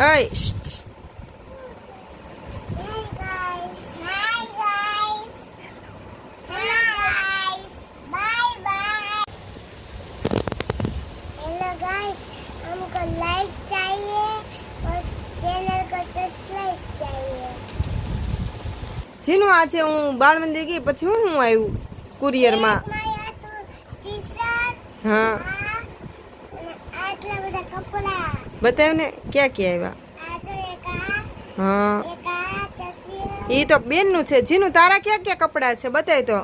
અય શ્શ, શ્શ. Hey guys. Hi guys. Hello guys. Bye bye. Hello guys हमको like चाहिए और चैनल को सब्सक्राइब चाहिए જીનું આજે હું બાળ મંદિર ગઈ પછી હું હું આવ્યું કુરિયરમાં મારા તો ટી-શર્ટ હા આ અને આટલા બધા કપડા બતાવ્યું ને ક્યાં ક્યાં આવ્યા? હા. એ તો બેનનું છે, જીનું. તારા ક્યાં ક્યાં કપડાં છે? બતાય તો.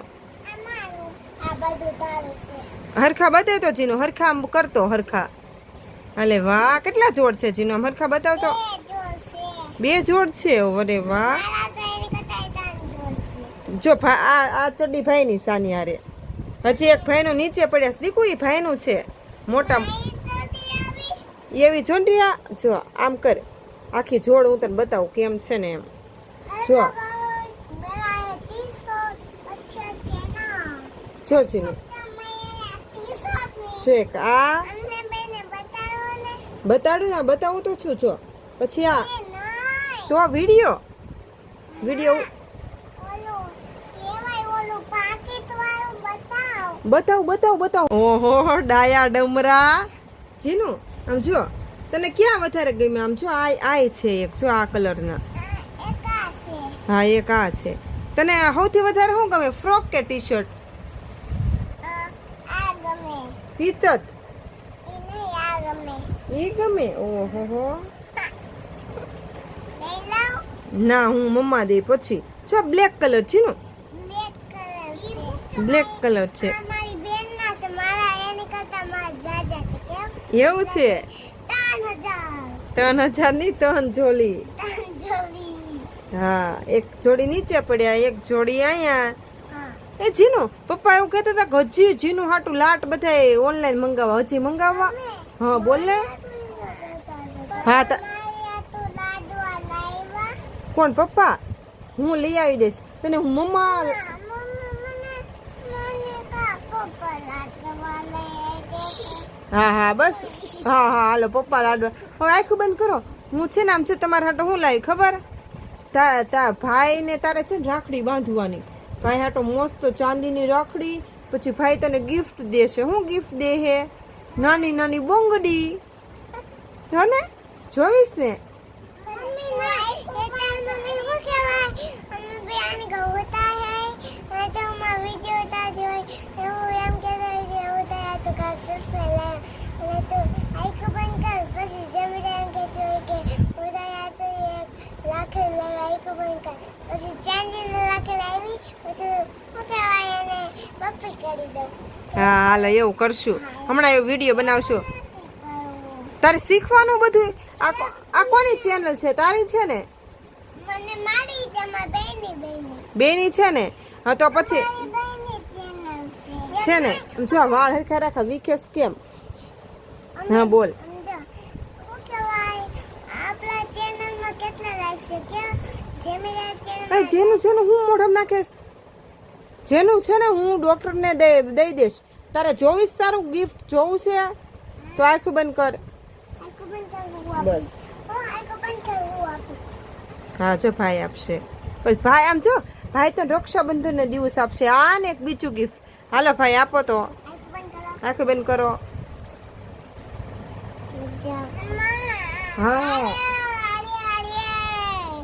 હરખા બતાવ તો જીનું. હરખા કરતો, હરખા. અલે વાહ, કેટલા જોડ છે જીનું? હરખા બતાવતો. બે જોડ છે અરે વાહ. જો આ આ ચડ્ડી ભાઈની સાની હારે. હજી એક ભાઈનું નીચે પડ્યા. દીકુ એ ભાઈનું છે. મોટા એવી જોંડિયા જો આમ કર. આખી જોડ હું તને બતાવું કેમ છે ને એમ. જો. જો જીનું. જો એક આ. બતાડું ને બતાવું તો છું જો. પછી આ. તો આ વીડિયો. વીડિયો બતાવ બતાવ બતાવ. ઓહો ડાયા ડમરા. જીનું. આમ જો તને ક્યાં વધારે ગમ્યું? આમ જો આ આ છે એક જો આ કલરના. હા એક આ છે. તને સૌથી વધારે શું ગમે? ફ્રોક કે ટી શર્ટ ટી શર્ટ એ ગમે? ઓહો હો ના હું મમ્મા દે પછી. જો બ્લેક કલર છે ને? બ્લેક કલર છે મારી બેન ના છે મારા એની કરતા મારા જાજા છે કેમ એવું છે? ત્રણ હજાર. ની ત્રણ જોડી. હા એક જોડી નીચે પડ્યા એક જોડી અહીંયા. એ જીનું પપ્પા એવું કહેતા હતા હજી જીનું હાટું લાટ બધા ઓનલાઈન મંગાવવા હજી મંગાવવા? હા બોલ. ને હા, ત- કોણ પપ્પા? હું લઈ આવી દઈશ. તને હું મમ્મા હા હા, બસ. હા હા, હાલો, પપ્પા લાડવા. હવે આખું બંધ કરો. હું છે ને આમ છે, તમારા હાટો હું લાવી, ખબર? તારા તારા ભાઈ ને તારે છે ને રાખડી બાંધવાની. ભાઈ હાટો મસ્ત ચાંદીની રાખડી, પછી ભાઈ તને ગિફ્ટ દેશે. હું ગિફ્ટ દે હે નાની નાની બોંગડી. હો ને? જોઈશ ને? પછી ચાંદી લાખી લાવી પછી કહેવાય એને કરી દઉં. હા હાલો એવું કરશું. હમણાં એવો વીડિયો બનાવશું. તારે શીખવાનું બધું? આ કોની ચેનલ છે? તારી છે ને? મને મારી તમારા બેની બેની બેની છે ને? હા તો પછી છે. ને? જો વાળ હરખા રાખા. વિખેસ કેમ? હા બોલ. આપણા ચેનલમાં કેટલા લાઈક છે? કે જેમિના ચેનલ એ જેનું છે ને હું મોઢમ નાખીશ? જેનું છે ને હું ડોક્ટરને દઈ દઈ દઈશ. તારે જોઈશ તારું ગિફ્ટ જોવું છે? તો આખું બંધ કર. બસ. હા જો ભાઈ આપશે. પછી ભાઈ આમ જો ભાઈ તો રક્ષાબંધનને દિવસ આપશે. આ ને એક બીજું ગિફ્ટ હાલો ભાઈ આપો તો. આખું બંધ કરો. હા.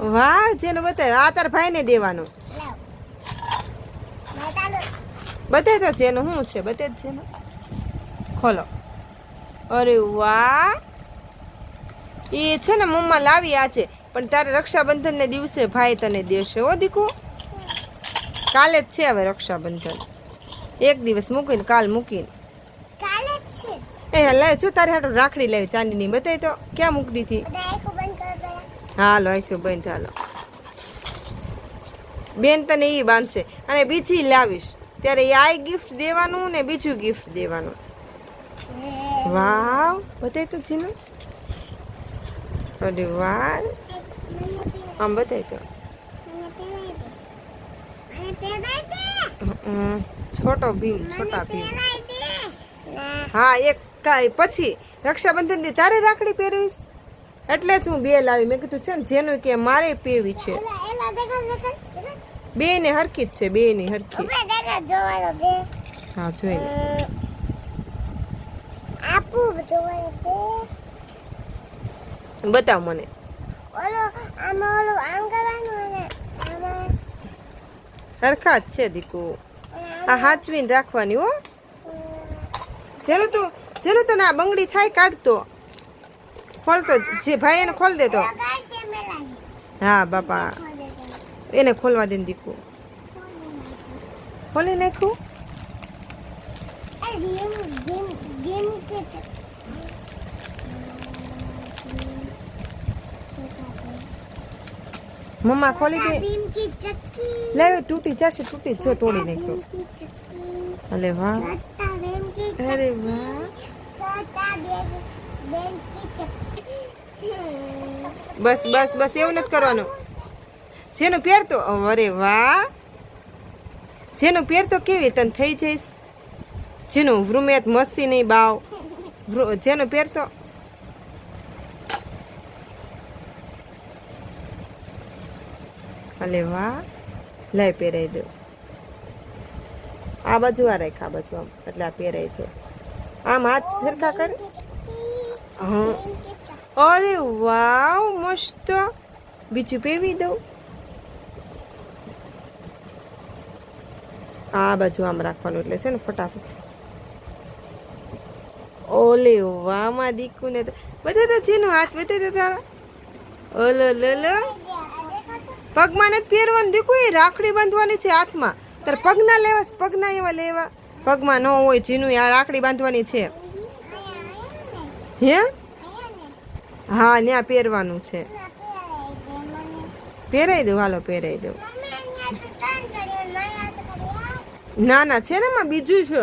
વાહ જેનું બતાવે આ તાર ભાઈને દેવાનું. મેં તો જેનું શું છે? બતે જ જેનું. ખોલો. અરે વાહ. એ છે ને મમ્મા લાવી આ છે. પણ તારે રક્ષાબંધન ને દિવસે ભાઈ તને દેશે હો દીકુ. કાલે જ છે હવે રક્ષાબંધન. એક દિવસ મૂકીને કાલ મૂકીને. એ લે જો તારે હાટું રાખડી લેવી ચાંદીની. બતાય તો ક્યાં મૂકી દીધી હાલો આખું બંધ હાલો. બેન તને એ બાંધશે. અને બીજી લાવીશ. ત્યારે એ આ ગિફ્ટ દેવાનું ને બીજું ગિફ્ટ દેવાનું. વાવ બતાય તો જીનું. અરે વાર આમ બતાય તો. છોટો ભીમ છોટા ભીમ. હા એક કાંઈ. પછી રક્ષાબંધનની તારે રાખડી પહેરવીશ એટલે જ હું બે લાવી મેં કીધું છે ને જેનું કે મારે પીવી છે. બે ને હરખી જ છે બે ની હરખી હા જોઈ બતાવ મને. હરખા જ છે દીકુ. આ હાચવીને રાખવાની હો. જેનું તું જેનું તને આ બંગડી થાય કાઢતો. ખોલતો જે ભાઈ એને ખોલ દેતો હા બાપા. એને ખોલવા દે દીકુ. ખોલી નાખ્યું? મમ્મા ખોલી દે. લે તૂટી જશે તૂટી જો તોડી નાખ્યો. અલે વાહ. અરે વાહ. બસ બસ બસ, એવું નથી કરવાનું. જેનું પહેરતો અરે વાહ! જેનું પહેરતો કેવી તને થઈ જઈશ? જેનું વૃમેત મસ્તી નહીં, બાવ. જેનું પહેરતો અલે વાહ! લઈ પહેરાઈ દો આ બાજુ આ રાખ આ બાજુ આમ. એટલે આ પહેરાય છે આમ હાથ સરખા કર. હા. અરે વાવ, મસ્ત. બીજું પેવી દઉં. આ બાજુ આમ રાખવાનું એટલે છે ને ફટાફટ. ઓલે વાહ, માં દીકુ ને બધા તો જેનો હાથ બધા તો તારા. ઓલો લલો પગમાં નથી પહેરવાનું દીકુ, એ રાખડી બાંધવાની છે હાથમાં. તારે પગના લેવા પગના એવા લેવા. પગમાં ન હોય, જીનું આ રાખડી બાંધવાની છે. હે? હા ત્યાં પહેરવાનું છે. પહેરાઈ દઉં હાલો પહેરાઈ દઉં ના ના છે ને માં બીજું છે.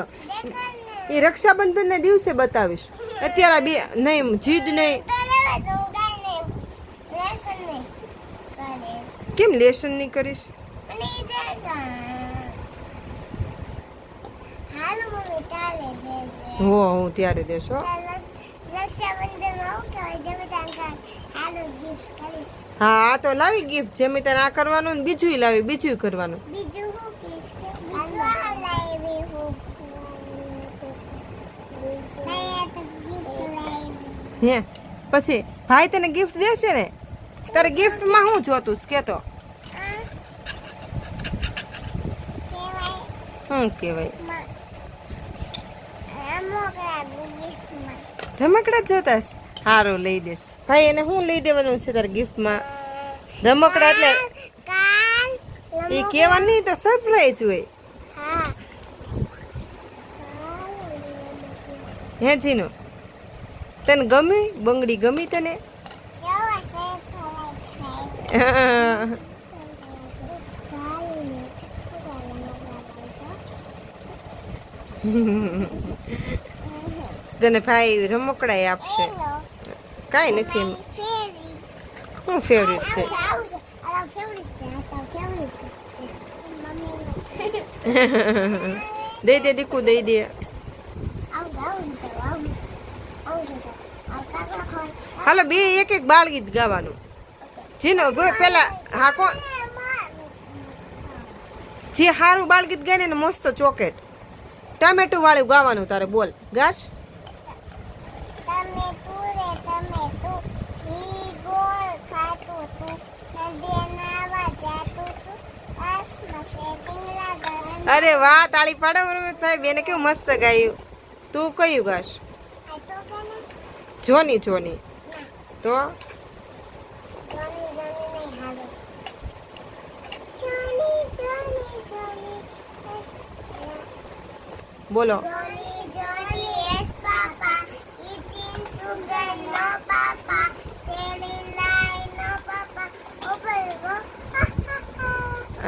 એ રક્ષાબંધન ને દિવસે બતાવીશ. અત્યારે બે નહીં જીદ નહીં. કેમ લેસન નહીં કરીશ? હો હું ત્યારે દેશો હા આ તો લાવી ગિફ્ટ જેમી તને આ કરવાનું ને બીજું લાવી બીજું કરવાનું. હું કે હું તો હે પછી ભાઈ તને ગિફ્ટ દેશે ને? તારે ગિફ્ટમાં શું જોતું કેતો? કેવાય? શું કહેવાય રમકડા જોતા સારું લઈ દઈશ. ભાઈ એને શું લઈ દેવાનું છે તારે ગિફ્ટમાં? રમકડા એટલે એ કહેવા નહીં તો સરપ્રાઈઝ હોય. હા જીનો? તને ગમી? બંગડી ગમી તને? હા તને ભાઈ રમકડા આપશે. કાંઈ નથી એમ. શું ફેવરેટ છે? દઈ દે દીકુ દઈ દે. હાલો બે એક એક બાળ ગીત ગાવાનું. જીનો પેલા હા કોણ? જે સારું બાળ ગીત ગાય ને મસ્ત ચોકેટ. ટમેટું વાળું ગાવાનું તારે બોલ. ગાશ? તમે તું રે તમે તું ઈ ગોળ ખાતું તું નદીએ નાવા જાતું તું આસમાં સેટિંગ લગાડન અરે વાહ તાળી પાડો ભાઈ બેને કેવું મસ્ત ગાયું. તું કયું ગાશ? જોની જોની. તો? બોલો. જોની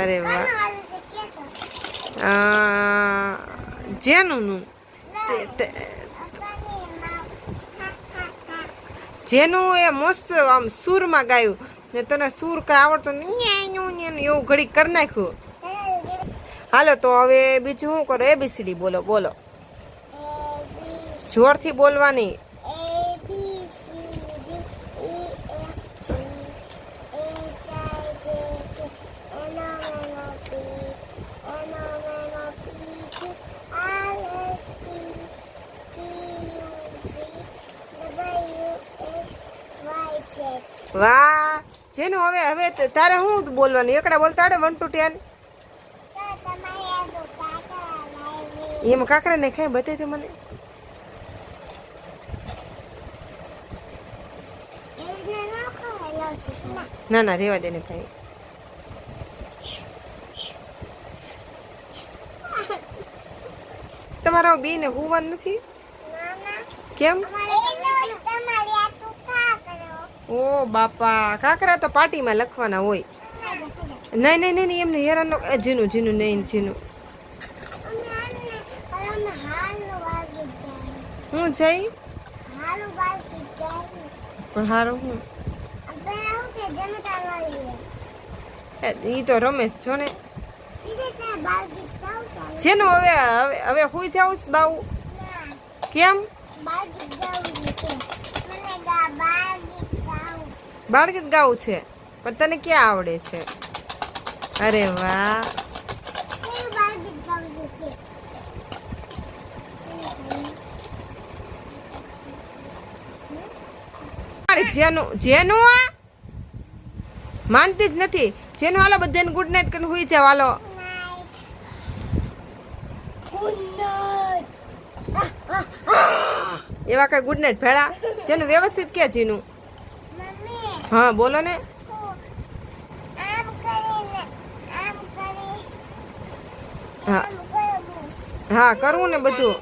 અરે વાહ. જેનું નું જેનું એ મસ્ત આમ સૂરમાં ગાયું. ને તને સૂર કઈ આવડતો નહીં એવું ઘડી કરી નાખ્યું. હાલો તો હવે બીજું શું કરો? એબીસીડી બોલો બોલો. જોરથી બોલવાની. વાહ જેનું હવે હવે તારે શું બોલવાનું? એકડા બોલતા આવડે વન ટુ ટેન તમારે એમ કાકરા ને ખાય બતાવી મને. ન ના રેવા દે ને ભાઈ તમારા બી ને હુવાનું નથી? કેમ અમારે તમારે આ તો કા કરો ઓ બાપા કાકરા તો પાર્ટીમાં લખવાના હોય. નહીં નહીં નહીં નહીં, એમને હેરાન ઝીનું ઝીનું જીનું જીનું નહીં જીનું. હું જઈ પણ હારું હું. એ તો રમેશ છો ને. જેનું હવે હવે હુઈ જાઉં બાઉ. કેમ? બાલગીત બાળગીત ગાવું છે, પણ તને ક્યાં આવડે છે? અરે વાહ. કયું જેનું જેનું માનતી જ નથી. જેનું હાલો બધાને ગુડ નાઇટ કરીને હુઈ જાવ હાલો. એવા કઈ ગુડ નાઇટ ભેળા? જેનું વ્યવસ્થિત કે, જીનું? હા બોલો ને. હા. હા કરવું ને બધું.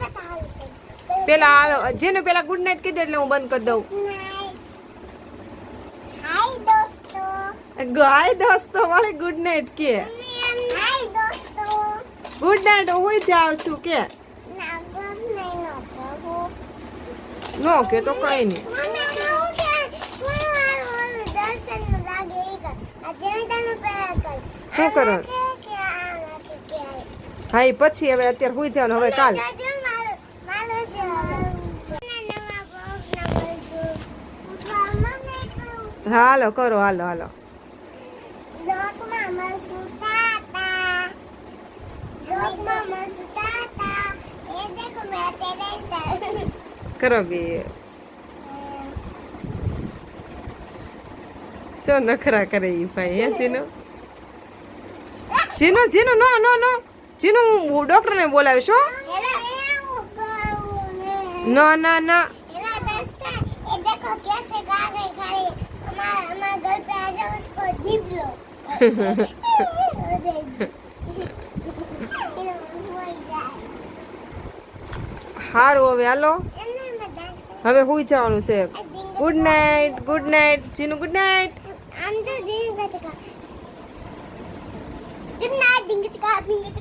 પેલા જેને પેલા ગુડ નાઇટ કીધું એટલે હું બંધ કરી દઉં. ગાય દોસ્તો. વાળી ગુડ નાઇટ કે. ગુડ નાઇટ હું જાઉં છું કે. નો કે તો કઈ નહીં મમ્મી કહું કે થોડું વાર ઓલું દર્શનનું લાગે એ કર આ જેમિતાનું પેલા કર શું કરો? હા એ પછી હવે અત્યારે હુઈ જવાનું હવે કાલ. હાલો કરો હાલો હાલો. કરો મળશું તાતા લોકમાં મળશું તાતા એ દેખો મેરા ટેલેન્ટ કરો બે ચો નખરા કરે ઈ ભાઈ, હે જીનો જીનો જીનો નો નો નો. જીનો હું ડોક્ટર ને બોલાવીશ, હો. ના ના ના. હારું હવે, હાલો. હવે હુઈ જવાનું છે. Good night good night જીનું good night I'm just doing that. Good night, Dingy Chika, Dingy Chika.